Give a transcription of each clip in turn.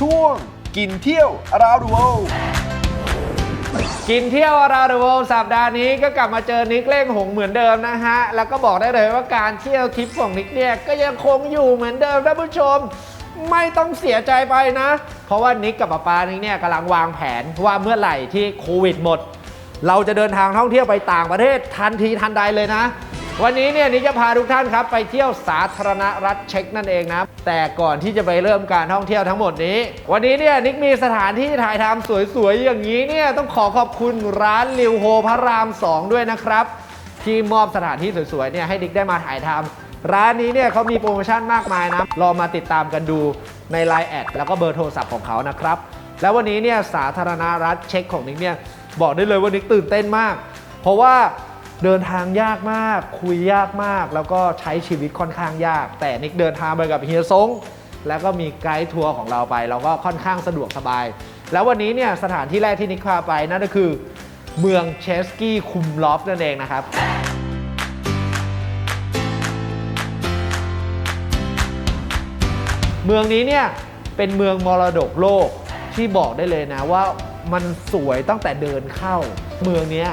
ช่วง กินเที่ยว around the world กินเที่ยวอาราเดอะเวิลด์สัปดาห์นี้ก็กลับมาเจอนิกเล่งหงเหมือนเดิมนะฮะ แล้วก็บอกได้เลยว่าการเที่ยวทริปของนิกเนี่ยก็ยังคงอยู่เหมือนเดิมท่านผู้ชม ไม่ต้องเสียใจไปนะ เพราะว่านิกกับป๊าปานิกเนี่ยกำลังวางแผนว่าเมื่อไหร่ที่โควิดหมด เราจะเดินทางท่องเที่ยวไปต่างประเทศทันทีทันใดเลยนะ วันนี้เนี่ยนิกจะพาทุกท่านครับ ไปเที่ยวสาธารณรัฐเช็กนั่นเองนะ แต่ก่อนที่จะไปเริ่มการท่องเที่ยวทั้งหมดนี้ วันนี้เนี่ยนิกมีสถานที่ถ่ายทำสวยๆ อย่างนี้เนี่ยต้องขอขอบคุณร้านลิวโฮพระราม 2 ด้วยนะครับ ที่มอบสถานที่สวยๆเนี่ยให้นิกได้มาถ่ายทำร้านนี้เนี่ยเขามีโปรโมชั่นมากมายนะรอมาติดตามกันดูใน Line แอดแล้วก็เบอร์โทรศัพท์ของเขานะครับ แล้ววันนี้เนี่ยสาธารณรัฐเช็คของนิกเนี่ยบอกได้เลยว่านิกตื่นเต้นมาก เพราะว่า เดินทางยากมาก คุยยากมาก แล้วก็ใช้ชีวิตค่อนข้างยาก แต่นิกเดินทางไปกับเฮียซงแล้วก็มีไกด์ทัวร์ของเราไป เราก็ค่อนข้างสะดวกสบาย แล้ววันนี้เนี่ยสถานที่แรกที่นิกพาไปนั่นก็คือเมืองเชสกี้คุมลอฟนั่นเองนะครับเมืองนี้เนี่ยเป็นเมืองมรดกโลกที่บอกได้เลยนะว่ามันสวยตั้งแต่เดินเข้า เมืองนี้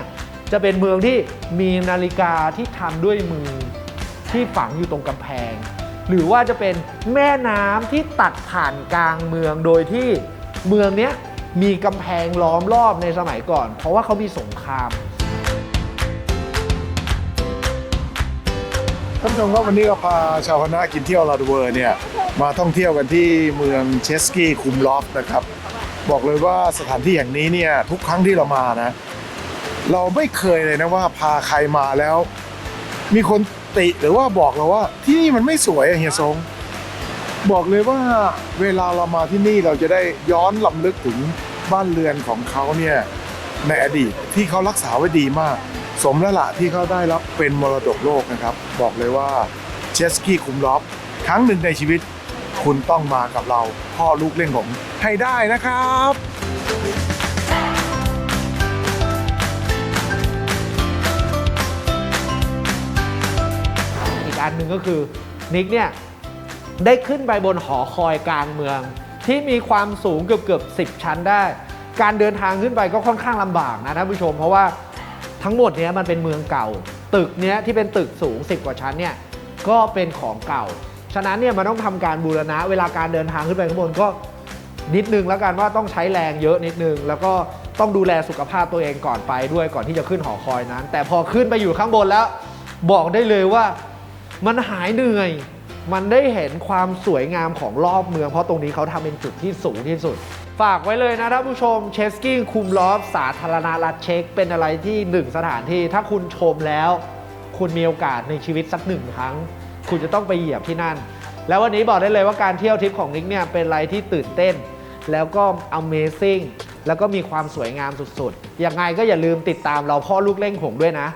จะเป็นเมืองที่มีนาฬิกาที่ทำด้วยมือที่ฝังอยู่ตรงกำแพง หรือว่าจะเป็นแม่น้ำที่ตัดผ่านกลางเมืองโดยที่เมืองเนี้ยมีกำแพงล้อมรอบในสมัยก่อน เพราะว่าเขามีสงครามท่านผู้ชมครับวันนี้ก็พาชาวคณะกินเที่ยวลาดเวอร์เนี่ยมาท่องเที่ยวกันที่เมืองเชสกี้คุมลอฟนะครับ บอกเลยว่าสถานที่แห่งนี้เนี่ยทุกครั้งที่เรามานะ เราไม่เคยเลยนะว่าพาใครมาแล้ว มีคนติหรือว่าบอกเราว่า ที่นี่มันไม่สวยอะเฮียซงบอกเลยว่าเวลาเรามาที่นี่เราจะได้ย้อนลำลึกถึงบ้านเรือนของเขาเนี่ยในอดีตที่เขารักษาไว้ดีมาก สมแล้วละที่เขาได้รับเป็นมรดกโลกนะครับ บอกเลยว่าเชสกี้คุมล็อฟครั้งหนึ่งในชีวิต คุณต้องมากับเราพ่อลูกเล่นผมให้ได้นะครับ อันหนึ่งก็คือนิกเนี่ยได้ขึ้นไปบนหอคอยกลางเมือง ที่มีความสูงเกือบเกือบ10ชั้นได้ การเดินทางขึ้นไปก็ค่อนข้างลำบากนะท่านผู้ชม เพราะว่าทั้งหมดเนี้ยมันเป็นเมืองเก่า ตึกเนี้ยที่เป็นตึกสูง 10 กว่าชั้นเนี่ยก็เป็นของเก่า ฉะนั้นเนี่ยมันต้องทำการบูรณะ เวลาการเดินทางขึ้นไปข้างบนก็นิดนึงแล้วกันว่าต้องใช้แรงเยอะนิดนึง แล้วก็ต้องดูแลสุขภาพตัวเองก่อนไปด้วยก่อนที่จะขึ้นหอคอยนั้น แต่พอขึ้นไปอยู่ข้างบนแล้ว บอกได้เลยว่า มันหายเหนื่อย มันได้เห็นความสวยงามของรอบเมือง เพราะตรงนี้เขาทำเป็นจุดที่สูงที่สุด ฝากไว้เลยนะท่านผู้ชมเชสกิ้งคุมลอฟสาธารณรัฐเช็คเป็นอะไรที่หนึ่งสถานที่ ถ้าคุณชมแล้ว คุณมีโอกาสในชีวิตสักหนึ่งครั้ง คุณจะต้องไปเหยียบที่นั่น แล้ววันนี้บอกได้เลยว่าการเที่ยวทริปของนิกเนี่ยเป็นอะไรที่ตื่นเต้น แล้วก็ Amazing แล้วก็มีความสวยงามสุดๆยังไงก็อย่าลืมติดตามเราพ่อลูกเล่งหงด้วยนะ